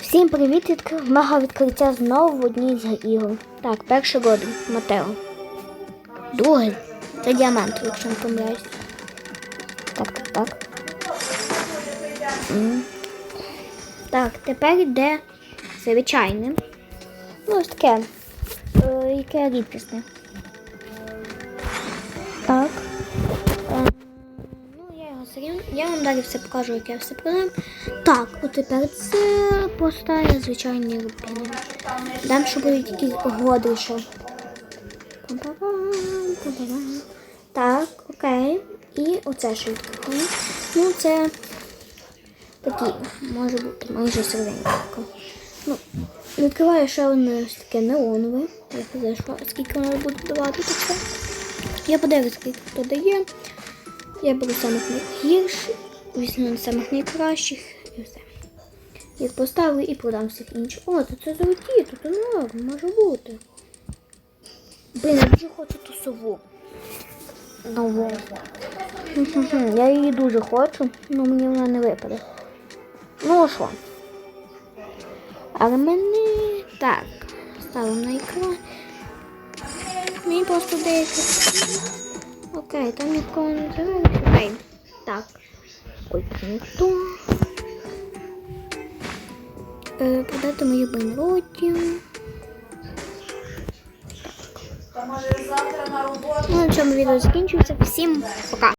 Всім привіт! Відкр... Мега відкриття знову в одній з ігор. Так, перший Родрі, Матео. Другий. Це діамант, якщо не помиляюсь. Так, так, так. М. Так, тепер йде звичайне. Ну, ось таке. Е, яке рідкісне. Так. Я вам далі все покажу, як я все продам. Так, от тепер це постає звичайні рубіни. Дам, що будуть якісь пам-пам-пам. Так, окей. І оце що відкрили. Ну, це такі, може бути, майже середнько. Ну, відкриваю ще одне ось таке неонове. Я знаю, скільки воно буде давати таке. Я подивлюсь, скільки хто дає. Я беру самих найгірших, візьму самих найкращих і все. Їх поставлю і продам всіх інших. О, то це золоті, тут норм, може бути. Блін, я дуже хочу ту сову. Нову. Я її дуже хочу, але мені вона не випаде. Ну що? Але мене так, ставимо на екран. Мені просто деякі. Окей, там нікого не зривається. Окей. Так. Ой, це не то. Е, продати мою бенроті. Та може завтра на роботу. Ну, на цьому відео закінчується. Всім пока.